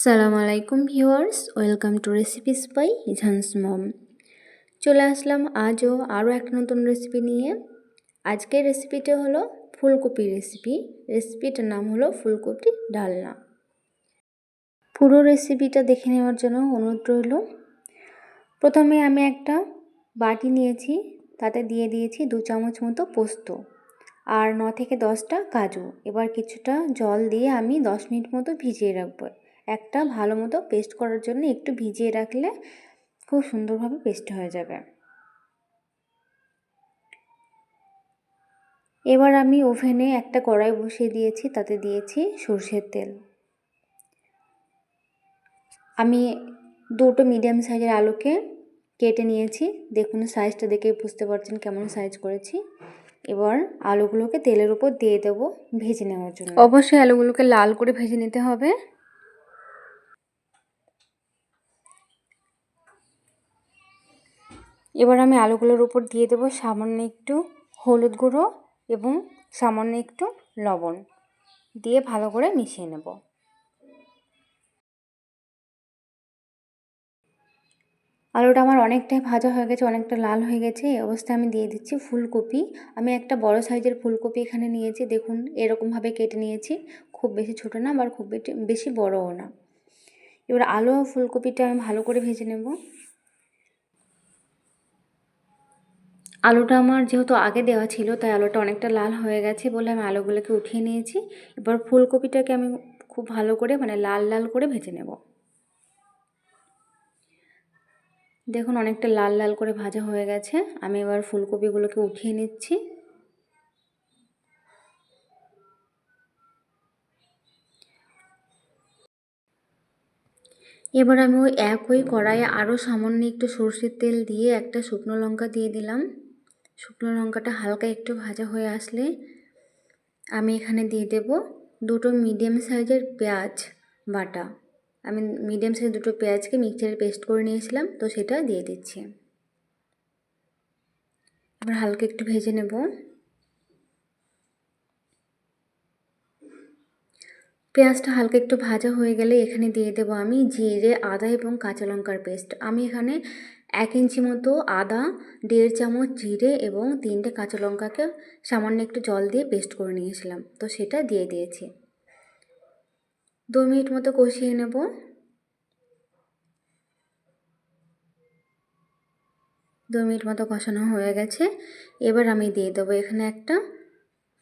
সালাম আলাইকুম viewers, welcome to recipes by Izhan's mom. চলে আসলাম আজও আরও এক নতুন রেসিপি নিয়ে। আজকের রেসিপিটা হলো ফুলকপি রেসিপি। রেসিপিটার নাম হলো ফুলকপি ডালনা। পুরো রেসিপিটা দেখে নেওয়ার জন্য অনুরোধ রইল। প্রথমে আমি একটা বাটি নিয়েছি, তাতে দিয়ে দিয়েছি দু চামচ মতো পোস্ত আর ন থেকে দশটা কাজু। এবার কিছুটা জল দিয়ে আমি দশ মিনিট মতো ভিজিয়ে রাখব। একটা ভালো মতো পেস্ট করার জন্য একটু ভিজিয়ে রাখলে খুব সুন্দরভাবে পেস্ট হয়ে যাবে। এবার আমি ওভেনে একটা কড়াই বসিয়ে দিয়েছি, তাতে দিয়েছি সর্ষের তেল। আমি দুটো মিডিয়াম সাইজের আলুকে কেটে নিয়েছি। দেখুন সাইজটা দেখে বুঝতে পারছেন কেমন সাইজ করেছি। এবার আলুগুলোকে তেলের উপর দিয়ে দেবো ভেজে নেওয়ার জন্য। অবশ্যই আলুগুলোকে লাল করে ভেজে নিতে হবে। এবার আমি আলুগুলোর উপর দিয়ে দেবো সামান্য একটু হলুদ গুঁড়ো এবং সামান্য একটু লবণ দিয়ে ভালো করে মিশিয়ে নেব। আলুটা আমার অনেকটাই ভাজা হয়ে গেছে, অনেকটা লাল হয়ে গেছে। এই অবস্থায় আমি দিয়ে দিচ্ছি ফুলকপি। আমি একটা বড় সাইজের ফুলকপি এখানে নিয়েছি, দেখুন এরকমভাবে কেটে নিয়েছি। খুব বেশি ছোটো না, আবার খুব বেশি বড়ও না। এবার আলু ফুলকপিটা আমি ভালো করে ভেজে নেব। আলুটা আমার যেহেতু আগে দেওয়া ছিল, তাই আলুটা অনেকটা লাল হয়ে গেছে বলে আমি আলুগুলোকে উঠিয়ে নিয়েছি। এবার ফুলকপিটাকে আমি খুব ভালো করে মানে লাল লাল করে ভেজে নেব। দেখুন অনেকটা লাল লাল করে ভাজা হয়ে গেছে। আমি এবার ফুলকপিগুলোকে উঠিয়ে নিচ্ছি। এবার আমি ওই একই কড়াইয়ে আরও সামান্য একটু সর্ষের তেল দিয়ে একটা শুকনো লঙ্কা দিয়ে দিলাম। শুকনো লঙ্কাটা হালকা একটু ভাজা হয়ে আসলে আমি এখানে দিয়ে দেব দুটো মিডিয়াম সাইজের পেঁয়াজ বাটা। আমি মিডিয়াম সাইজের দুটো পেঁয়াজকে মিক্সচারে পেস্ট করে নিয়েছিলাম, তো সেটা দিয়ে দিচ্ছি। এবার হালকা একটু ভেজে নেব। পেঁয়াজটা হালকা একটু ভাজা হয়ে গেলে এখানে দিয়ে দেবো আমি জিরে, আদা এবং কাঁচা লঙ্কার পেস্ট। আমি এখানে এক ইঞ্চি মতো আদা, দেড় চামচ জিরে এবং তিনটে কাঁচা লঙ্কাকে সামান্য একটু জল দিয়ে পেস্ট করে নিয়েছিলাম। তো সেটা দিয়ে দিয়েছি। দু মিনিট মতো কষিয়ে নেব। দু মিনিট মতো কষানো হয়ে গেছে। এবার আমি দিয়ে দেবো এখানে একটা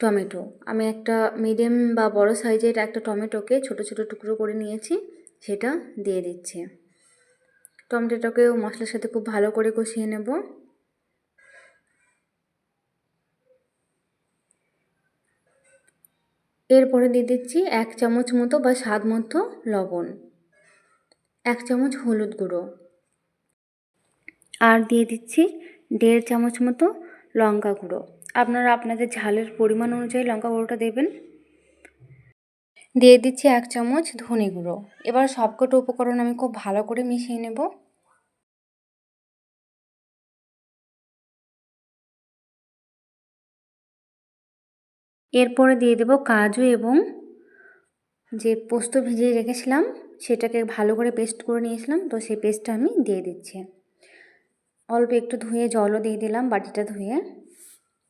টমেটো। আমি একটা মিডিয়াম বা বড় সাইজের একটা টমেটোকে ছোট ছোট টুকরো করে নিয়েছি, সেটা দিয়ে দিচ্ছি। টমেটোটাকেও মশলার সাথে খুব ভালো করে কষিয়ে নেব। এরপরে দিয়ে দিচ্ছি এক চামচ মতো বা স্বাদ মতো লবণ, এক চামচ হলুদ গুঁড়ো আর দিয়ে দিচ্ছি দেড় চামচ মতো লঙ্কা গুঁড়ো। আপনারা আপনাদের ঝালের পরিমাণ অনুযায়ী লঙ্কা গুঁড়োটা দেবেন। দিয়ে দিচ্ছি এক চামচ ধনে গুঁড়ো। এবার সবকটা উপকরণ আমি খুব ভালো করে মিশিয়ে নেব। এরপরে দিয়ে দেব কাজু এবং যে পোস্ত ভিজিয়ে রেখেছিলাম, সেটাকে ভালো করে পেস্ট করে নিয়েছিলাম, তো সেই পেস্টটা আমি দিয়ে দিচ্ছি। অল্প একটু ধুয়ে জলও দিয়ে দিলাম, বাটিটা ধুয়ে।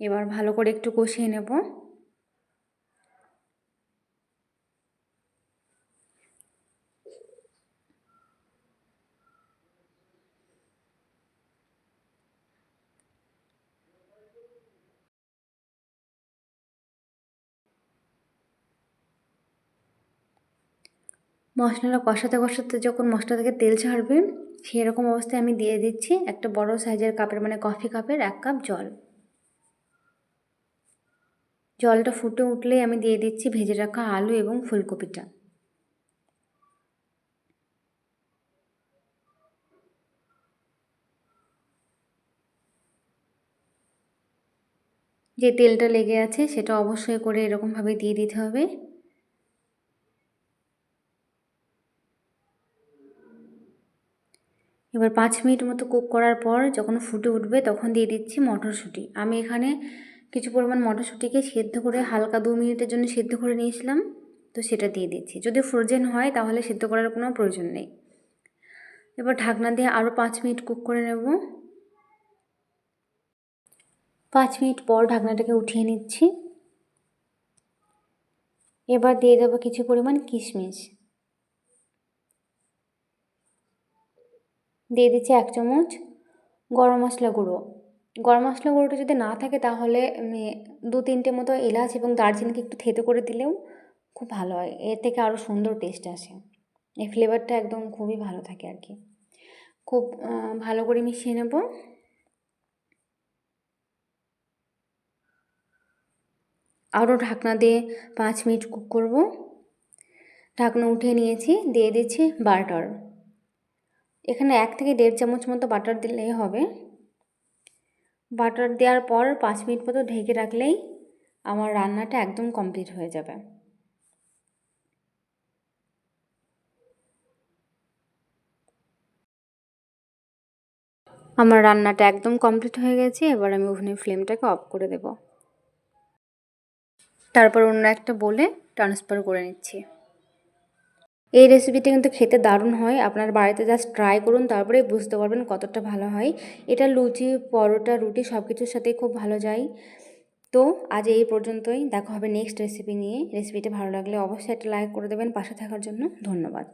এবার ভালো করে একটু কষিয়ে নেব। মশলাটা কষাতে কষাতে যখন মশলা থেকে তেল ছাড়বে, সেরকম অবস্থায় আমি দিয়ে দিচ্ছি একটা বড় সাইজের কাপের মানে কফি কাপের এক কাপ জল। জলটা ফুটে উঠলেই আমি দিয়ে দিচ্ছি ভেজে রাখা আলু এবং ফুলকপিটা। যে তেলটা লেগে আছে সেটা অবশ্যই করে এরকমভাবে দিয়ে দিতে হবে। এবার পাঁচ মিনিট মতো কুক করার পর যখন ফুটে উঠবে তখন দিয়ে দিচ্ছি মটরশুঁটি। আমি এখানে কিছু পরিমাণ মটরশুঁটিকে সেদ্ধ করে হালকা দু মিনিটের জন্য সেদ্ধ করে নিয়েছিলাম, তো সেটা দিয়ে দিচ্ছি। যদি ফ্রোজেন হয় তাহলে সেদ্ধ করার কোনো প্রয়োজন নেই। এবার ঢাকনা দিয়ে আরও পাঁচ মিনিট কুক করে নেব। পাঁচ মিনিট পর ঢাকনাটাকে উঠিয়ে নিচ্ছি। এবার দিয়ে দেবো কিছু পরিমাণ কিশমিশ। দিয়ে দিচ্ছি এক চামচ গরম মশলা গুঁড়ো। গরম মশলা গুঁড়োটা যদি না থাকে তাহলে দু তিনটে মতো এলাচ এবং দারচিনিকে একটু থেতো করে দিলেও খুব ভালো হয়। এর থেকে আরও সুন্দর টেস্ট আসে। এই ফ্লেভারটা একদম খুবই ভালো থাকে আর কি। খুব ভালো করে মিশিয়ে নেব। আরও ঢাকনা দিয়ে পাঁচ মিনিট কুক করব। ঢাকনা উঠিয়ে নিয়েছি, দিয়ে দিচ্ছি বাটার। এখানে এক থেকে দেড় চামচ মতো বাটার দিলেই হবে। বাটার দেওয়ার পর পাঁচ মিনিট মতো ঢেকে রাখলেই আমার রান্নাটা একদম কমপ্লিট হয়ে যাবে। আমার রান্নাটা একদম কমপ্লিট হয়ে গেছে, এবার আমি ওভেনের ফ্লেমটাকে অফ করে দেব। তারপর অন্য একটা বলে ট্রান্সফার করে নিচ্ছি। এই রেসিপিটি কিন্তু খেতে দারুণ হয়। আপনার বাড়িতে জাস্ট ট্রাই করুন, তারপরে বুঝতে পারবেন কতটা ভালো হয়। এটা লুচি, পরোটা, রুটি সব কিছুর সাথেই খুব ভালো যায়। তো আজ এই পর্যন্তই। দেখা হবে নেক্সট রেসিপি নিয়ে। রেসিপিটা ভালো লাগলে অবশ্যই একটা লাইক করে দেবেন। পাশে থাকার জন্য ধন্যবাদ।